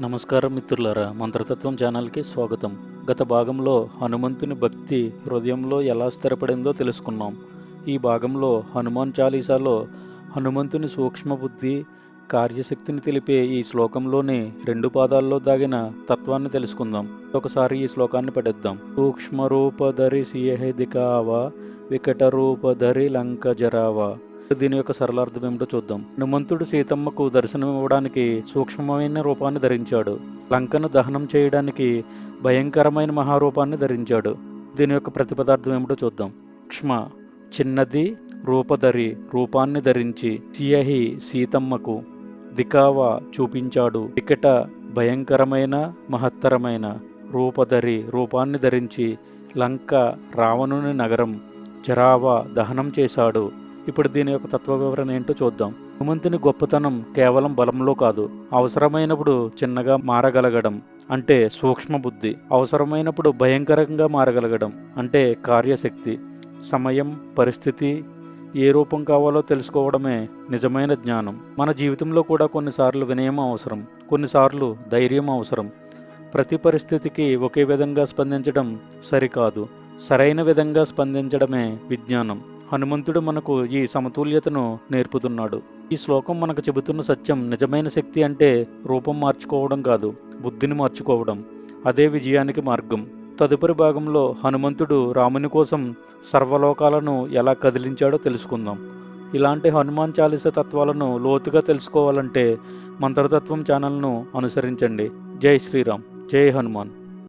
నమస్కారం మిత్రులారా మంత్రతత్వం ఛానల్కి స్వాగతం. గత భాగంలో హనుమంతుని భక్తి హృదయంలో ఎలా స్థిరపడిందో తెలుసుకున్నాం. ఈ భాగంలో హనుమాన్ చాలీసాలో హనుమంతుని సూక్ష్మ బుద్ధి కార్యశక్తిని తెలిపే ఈ శ్లోకంలోని రెండు పాదాల్లో దాగిన తత్వాన్ని తెలుసుకుందాం. ఒకసారి ఈ శ్లోకాన్ని పఠిద్దాం. సూక్ష్మ రూపధరి సియహెదికావా వికట రూపధరి లంక జరావా. దీని యొక్క సరళార్థం ఏమిటో చూద్దాం. హనుమంతుడు సీతమ్మకు దర్శనం ఇవ్వడానికి సూక్ష్మమైన రూపాన్ని ధరించాడు. లంకను దహనం చేయడానికి భయంకరమైన మహారూపాన్ని ధరించాడు. దీని యొక్క ప్రతిపదార్థం ఏమిటో చూద్దాం. సూక్ష్మ చిన్నది రూపధరి రూపాన్ని ధరించి సియహి సీతమ్మకు దికావా చూపించాడు. ఇకట భయంకరమైన మహత్తరమైన రూపధరి రూపాన్ని ధరించి లంక రావణుని నగరం జరావా దహనం చేశాడు. ఇప్పుడు దీని యొక్క తత్వ వివరణ ఏంటో చూద్దాం. హనుమంతుని గొప్పతనం కేవలం బలంలో కాదు అవసరమైనప్పుడు చిన్నగా మారగలగడం అంటే సూక్ష్మ బుద్ధి అవసరమైనప్పుడు భయంకరంగా మారగలగడం అంటే కార్యశక్తి సమయం పరిస్థితి ఏ రూపం కావాలో తెలుసుకోవడమే నిజమైన జ్ఞానం. మన జీవితంలో కూడా కొన్నిసార్లు వినయం అవసరం కొన్నిసార్లు ధైర్యం అవసరం. ప్రతి పరిస్థితికి ఒకే విధంగా స్పందించడం సరికాదు సరైన విధంగా స్పందించడమే విజ్ఞానం. హనుమంతుడు మనకు ఈ సమతుల్యతను నేర్పుతున్నాడు. ఈ శ్లోకం మనకు చెబుతున్న సత్యం నిజమైన శక్తి అంటే రూపం మార్చుకోవడం కాదు బుద్ధిని మార్చుకోవడం. అదే విజయానికి మార్గం. తదుపరి భాగంలో హనుమంతుడు రాముని కోసం సర్వలోకాలను ఎలా కదిలించాడో తెలుసుకుందాం. ఇలాంటి హనుమాన్ చాలీస తత్వాలను లోతుగా తెలుసుకోవాలంటే మంత్రతత్వం ఛానల్ను అనుసరించండి. జై శ్రీరామ్. జై హనుమాన్.